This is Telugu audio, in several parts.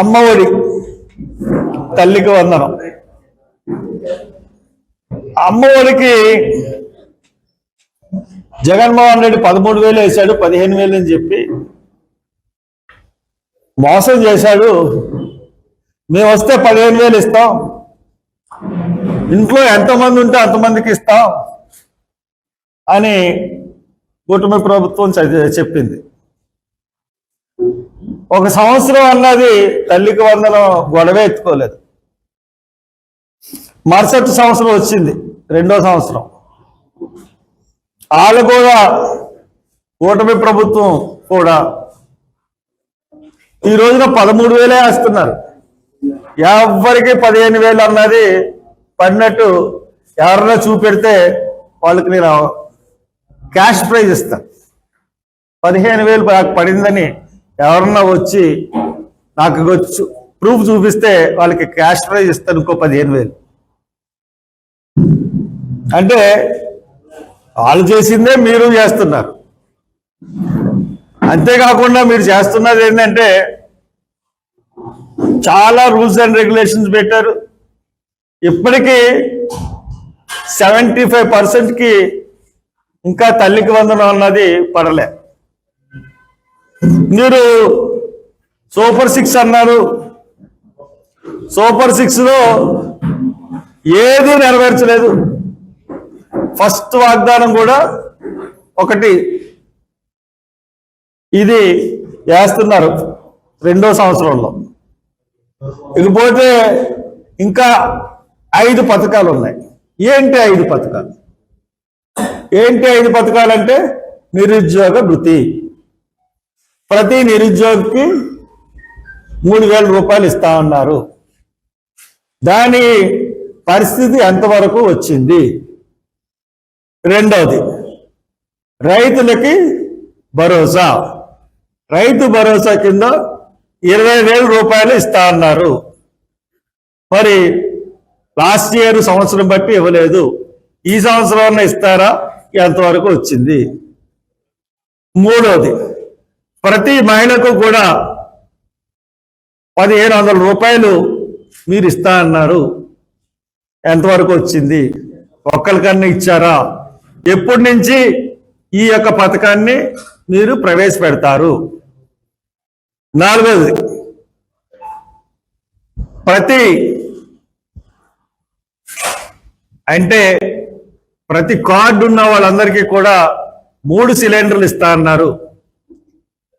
అమ్మఒడి తల్లికి వందనం. అమ్మఒడికి జగన్మోహన్ రెడ్డి పదమూడు వేలు వేశాడు పదిహేను వేలు అని చెప్పి మోసం చేశాడు. మేము వస్తే పదిహేను వేలు ఇస్తాం. ఇంట్లో ఎంతమంది ఉంటే అంతమందికి ఇస్తాం అని కూటమి ప్రభుత్వం చెప్పింది. ఒక సంవత్సరం అన్నది తల్లికి వందనం గొడవ ఎత్తుకోలేదు. మరుసటి సంవత్సరం వచ్చింది రెండో సంవత్సరం. వాళ్ళు కూడా కూటమి ప్రభుత్వం కూడా ఈ రోజున పదమూడు వేలే వేస్తున్నారు. ఎవరికి పదిహేను వేలు అన్నది పడినట్టు ఎవరన్నా చూపెడితే వాళ్ళకి నేను క్యాష్ ప్రైజ్ ఇస్తాను. పదిహేను వేలు నాకు పడిందని ఎవరన్నా వచ్చి నాకు వచ్చి ప్రూఫ్ చూపిస్తే వాళ్ళకి క్యాష్ ప్రైజ్ ఇస్తాను ఇంకో పదిహేను వేలు. అంటే వాళ్ళు చేసిందే మీరు చేస్తున్నారు. అంతేకాకుండా మీరు చేస్తున్నది ఏంటంటే చాలా రూల్స్ అండ్ రెగ్యులేషన్స్ పెట్టారు. ఇప్పటికీ సెవెంటీ ఫైవ్ పర్సెంట్కి ఇంకా తల్లికి వందనం అన్నది పడలే. మీరు సూపర్ సిక్స్ అన్నారు. సూపర్ సిక్స్లో ఏది నెరవేర్చలేదు. ఫస్ట్ వాగ్దానం కూడా ఒకటి. ఇది వేస్తున్నారు రెండో సంవత్సరంలో. ఇకపోతే ఇంకా ఐదు పథకాలు ఉన్నాయి. ఏంటి ఐదు పథకాలు? ఏంటి ఐదు పథకాలంటే నిరుద్యోగ వృత్తి. ప్రతి నిరుద్యోగికి మూడు వేల రూపాయలు ఇస్తా ఉన్నారు. దాని పరిస్థితి ఎంతవరకు వచ్చింది? రెండవది రైతులకి భరోసా. రైతు భరోసా కింద ఇరవై వేల రూపాయలు ఇస్తా అన్నారు మరి లాస్ట్ ఇయర్ సంవత్సరం బట్టి ఇవ్వలేదు. ఈ సంవత్సరం ఇస్తారా? ఎంతవరకు వచ్చింది? మూడవది ప్రతి మహిళకు కూడా పదిహేను వందల రూపాయలు మీరు ఇస్తా అన్నారు. ఎంతవరకు వచ్చింది? ఒక్కరికన్నా ఇచ్చారా? ఎప్పటి నుంచి ఈ యొక్క పథకాన్ని మీరు ప్రవేశపెడతారు? నాలుగోది ప్రతి అంటే ప్రతి కార్డు ఉన్న వాళ్ళందరికీ కూడా మూడు సిలిండర్లు ఇస్తా అన్నారు.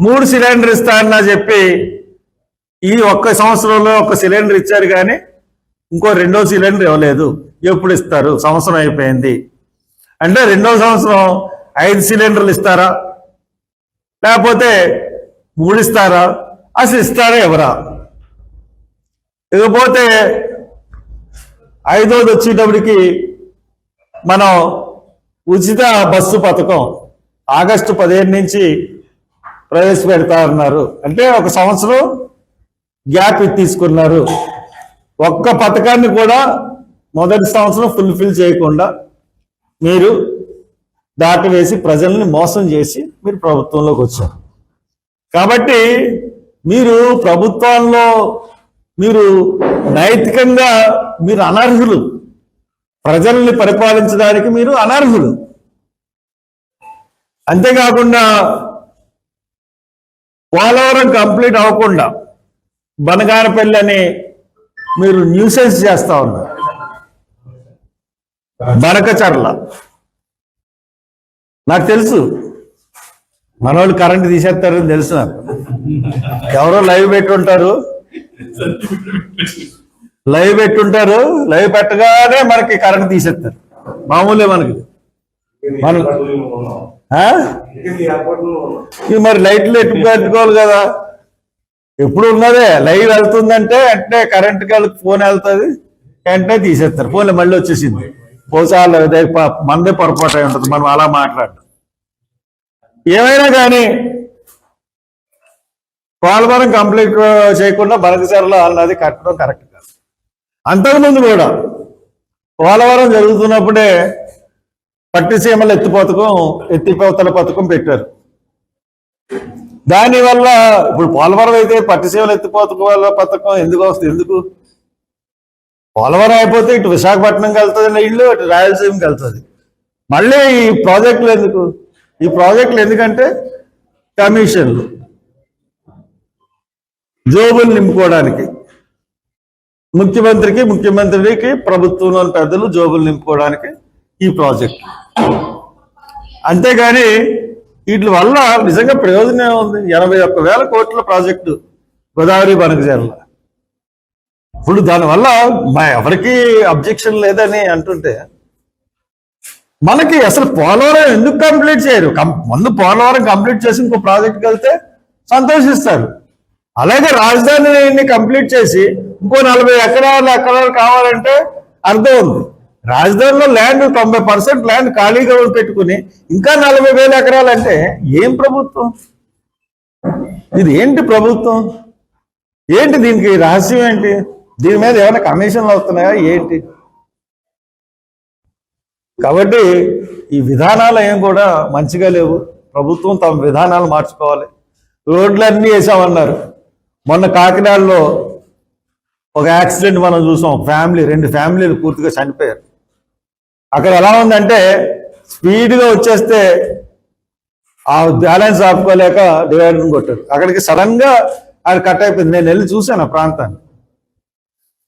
మూడు సిలిండర్ ఇస్తా అన్నా చెప్పి ఈ ఒక్క సంవత్సరంలో ఒక సిలిండర్ ఇచ్చారు కానీ ఇంకో రెండో సిలిండర్ ఇవ్వలేదు. ఎప్పుడు ఇస్తారు? సంవత్సరం అయిపోయింది. అంటే రెండో సంవత్సరం ఐదు సిలిండర్లు ఇస్తారా? లేకపోతే మూడు ఇస్తారా? అసలు ఇస్తారా ఎవరా? ఇకపోతే ఐదోది వచ్చేటప్పటికి మనం ఉచిత బస్సు పథకం ఆగస్టు పదిహేను నుంచి ప్రవేశపెడతా ఉన్నారు. అంటే ఒక సంవత్సరం గ్యాప్ తీసుకున్నారు. ఒక్క పథకాన్ని కూడా మొదటి సంవత్సరం ఫుల్ఫిల్ చేయకుండా మీరు దాటివేసి ప్రజల్ని మోసం చేసి మీరు ప్రభుత్వంలోకి వచ్చారు. కాబట్టి మీరు ప్రభుత్వంలో మీరు నైతికంగా మీరు అనర్హులు. ప్రజల్ని పరిపాలించడానికి మీరు అనర్హులు. అంతేకాకుండా పోలవరం కంప్లీట్ అవ్వకుండా బనగారపల్లి అని మీరు న్యూసెన్స్ చేస్తా ఉన్నారు. బనకచర్ల. నాకు తెలుసు. మనోళ్ళు కరెంట్ తీసేస్తారని తెలుసు నాకు. ఎవరో లైవ్ పెట్టుంటారు. లైవ్ పెట్టుంటారు. లైవ్ పెట్టగానే మనకి కరెంట్ తీసేస్తారు. మామూలే మనకి. మన మరి లైట్లు ఎట్టు పెట్టుకోవాలి కదా. ఎప్పుడు ఉన్నదే? లైవ్ వెళ్తుందంటే వెంటనే కరెంట్ వాళ్ళకి ఫోన్ వెళ్తుంది. వెంటనే తీసేస్తారు. ఫోన్లో మళ్ళీ వచ్చేసింది. ప- మనదే పొరపాటు అయి ఉంటుంది. మనం అలా మాట్లాడడం. ఏమైనా కానీ పోలవరం కంప్లీట్ చేయకుండా బనకచర్ల అన్నది కట్టడం కరెక్ట్ కాదు. అంతకుముందు కూడా పోలవరం జరుగుతున్నప్పుడే పట్టిసీమల ఎత్తి పథకం ఎత్తిపోతల పథకం పెట్టారు. దానివల్ల ఇప్పుడు పోలవరం అయితే పట్టిసీమలు వల్ల పథకం ఎందుకు వస్తుంది? ఎందుకు? పోలవరం అయిపోతే ఇటు విశాఖపట్నంకి వెళ్తుంది ఇల్లు అటు రాయలసీమకి వెళ్తుంది మళ్ళీ ఈ ప్రాజెక్టులు ఎందుకు? ఈ ప్రాజెక్టులు ఎందుకంటే కమిషన్లు. జోబులు నింపుకోవడానికి. ముఖ్యమంత్రికి ముఖ్యమంత్రికి ప్రభుత్వంలోని పెద్దలు జోబులు నింపుకోవడానికి ఈ ప్రాజెక్ట్. అంతేగాని వీటి వల్ల నిజంగా ప్రయోజనం ఉంది. ఎనభై ఒక్క వేల కోట్ల ప్రాజెక్టు గోదావరి బనకజర్ల ఇప్పుడు దానివల్ల మా ఎవరికి అబ్జెక్షన్ లేదని అంటుంటే మనకి అసలు పోలవరం ఎందుకు కంప్లీట్ చేయరు? ముందు పోలవరం కంప్లీట్ చేసి ఇంకో ప్రాజెక్ట్కి వెళ్తే సంతోషిస్తారు. అలాగే రాజధానిని కంప్లీట్ చేసి ఇంకో నలభై ఎకరాలు ఎకరాలు కావాలంటే అర్థం ఉంది. రాజధానిలో ల్యాండ్ తొంభై పర్సెంట్ ల్యాండ్ ఖాళీగా పెట్టుకుని ఇంకా నలభై వేల ఎకరాలు అంటే ఏం ప్రభుత్వం? ఇది ఏంటి ప్రభుత్వం? ఏంటి దీనికి రహస్యం ఏంటి? దీని మీద ఏమైనా కమిషన్లు వస్తున్నాయా ఏంటి? కాబట్టి ఈ విధానాలు ఏం కూడా మంచిగా లేవు. ప్రభుత్వం తమ విధానాలు మార్చుకోవాలి. రోడ్లన్నీ వేసామన్నారు. మొన్న కాకినాడలో ఒక యాక్సిడెంట్ మనం చూసాం. ఫ్యామిలీ రెండు ఫ్యామిలీలు పూర్తిగా చనిపోయారు. అక్కడ ఎలా ఉందంటే స్పీడ్గా వచ్చేస్తే ఆ బ్యాలెన్స్ ఆపుకోలేక డివైడర్ కొట్టారు. అక్కడికి సడన్గా అది కట్ అయిపోయింది. నేను వెళ్ళి చూశాను ఆ ప్రాంతాన్ని.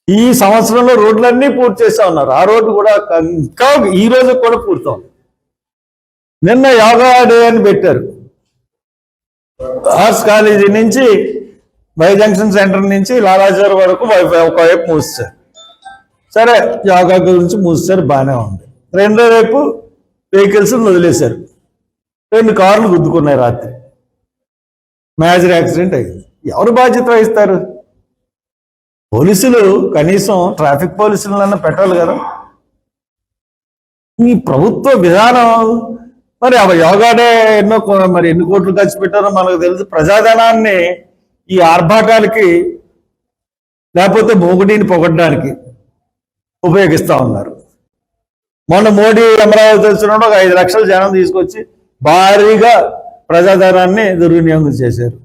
ఈ సంవత్సరంలో రోడ్లన్నీ పూర్తి చేస్తా ఉన్నారు. ఆ రోడ్డు కూడా ఇంకా ఈ రోజు కూడా పూర్తవుంది. నిన్న యోగా డే అని పెట్టారు. ఆర్ట్స్ కాలేజీ నుంచి వై జంక్షన్ సెంటర్ నుంచి లాలాజార్ వరకు వై- ఒకవైపు మూస్తారు సరే యోగా గురించి మూస్తారు బాగానే ఉంది. రెండో వైపు వెహికల్స్ వదిలేశారు. రెండు కార్లు గుద్దుకున్నాయి రాత్రి. మేజర్ యాక్సిడెంట్ అయింది. ఎవరు బాధ్యత వహిస్తారు? పోలీసులు కనీసం ట్రాఫిక్ పోలీసులన్నా పెట్టాలి కదా. ఈ ప్రభుత్వ విధానం మరి ఆ యోగాడే ఎన్నో మరి ఎన్ని కోట్లు ఖర్చు పెట్టారో మనకు తెలుసు ప్రజాధనాన్ని ఈ ఆర్భాటాలకి లేకపోతే మోగుడిని పొగడ్డానికి ఉపయోగిస్తా ఉన్నారు. మొన్న మోడీ అమరావతి వచ్చినప్పుడు ఒక ఐదు లక్షల జనం తీసుకొచ్చి భారీగా ప్రజాధనాన్ని దుర్వినియోగం చేశారు.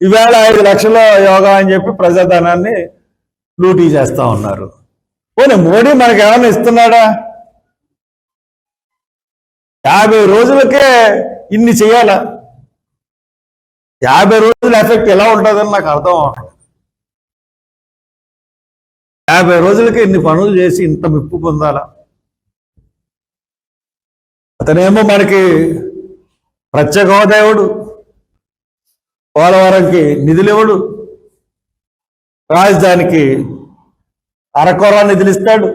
ఈవేళ ఐదు లక్షల యోగా అని చెప్పి ప్రజాధనాన్ని లూటీ చేస్తా ఉన్నారు. పోనీ మోడీ మనకు ఏమైనా ఇస్తున్నాడా? యాభై రోజులకే ఇన్ని చేయాలా? యాభై రోజుల ఎఫెక్ట్ ఎలా ఉంటుందని నాకు అర్థం అవట్లేదు యాభై రోజులకి ఇన్ని పనులు చేసి ఇంత మెప్పు పొందాలా? అతనేమో మనకి ప్రత్యేక హోదాయుడు పోలవరంకి నిధులివ్వడు. రాజధానికి అరకొర నిధులు ఇస్తాడు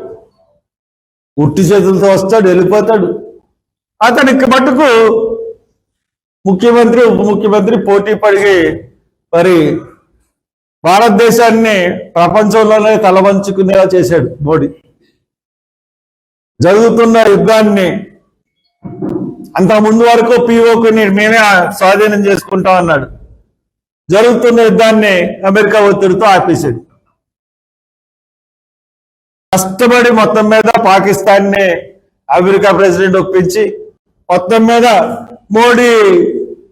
ఉట్టి చేతులతో వస్తాడు వెళ్ళిపోతాడు. అతనికి మటుకు ముఖ్యమంత్రి ఉప ముఖ్యమంత్రి పోటీ పడి మరి భారతదేశాన్ని ప్రపంచంలోనే తలవంచుకునేలా చేశాడు మోడీ. జరుగుతున్న యుద్ధాన్ని అంత ముందు వరకు పిఓకుని మేమే స్వాధీనం చేసుకుంటాం అన్నాడు జరుగుతున్న యుద్ధాన్ని అమెరికా ఒత్తిడితో ఆపేసేది. కష్టపడి మొత్తం మీద పాకిస్తాన్ని అమెరికా ప్రెసిడెంట్ ఒప్పించి మొత్తం మీద మోడీ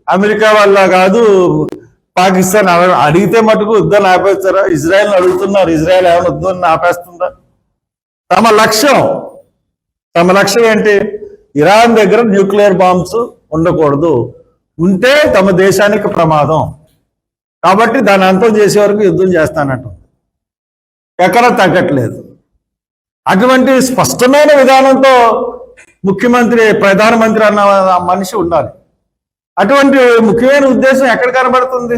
అమెరికా వల్ల కాదు పాకిస్తాన్ అడిగితే మటుకు యుద్ధాన్ని ఆపేస్తారా? ఇజ్రాయెల్ అడుగుతున్నారు. ఇజ్రాయెల్ ఏమైనా యుద్ధాన్ని ఆపేస్తుందా? తమ లక్ష్యం. తమ లక్ష్యం ఏంటి? ఇరాన్ దగ్గర న్యూక్లియర్ బాంబ్స్ ఉండకూడదు. ఉంటే తమ దేశానికి ప్రమాదం. కాబట్టి దాని అంతం చేసే వరకు యుద్ధం చేస్తానట్టు ఎక్కడ తగ్గట్లేదు. అటువంటి స్పష్టమైన విధానంతో ముఖ్యమంత్రి ప్రధానమంత్రి అన్న మనిషి ఉండాలి. అటువంటి ముఖ్యమైన ఉద్దేశం ఎక్కడ కనబడుతుంది?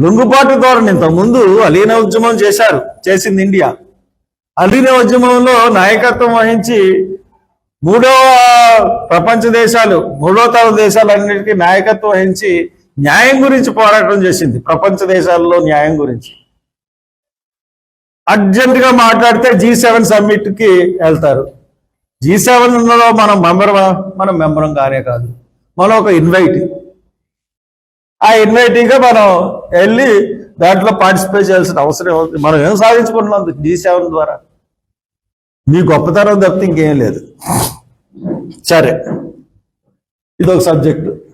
లొంగుబాటు ధోరణి. ఇంతకుముందు అలీన ఉద్యమం చేశారు చేసింది ఇండియా. అలీన ఉద్యమంలో నాయకత్వం వహించి మూడవ ప్రపంచ దేశాలు మూడో తరం దేశాలన్నిటికీ నాయకత్వం వహించి న్యాయం గురించి పోరాటం చేసింది. ప్రపంచ దేశాల్లో న్యాయం గురించి. అర్జెంటుగా మాట్లాడితే జీ సెవెన్ సమ్మిట్కి వెళ్తారు. జీ సెవెన్లో మనం మెంబర్ మనం మెంబరం కానే కాదు. మనం ఒక ఇన్వైట్. ఆ ఇన్వైటీగా మనం వెళ్ళి దాంట్లో పార్టిసిపేట్ చేయాల్సిన అవసరం ఉంది మనం ఏం సాధించుకుంటున్నాం? జీ సెవెన్ ద్వారా. మీ గొప్పతనం తప్పితే ఇంకేం లేదు. సరే. ఇదొక సబ్జెక్టు.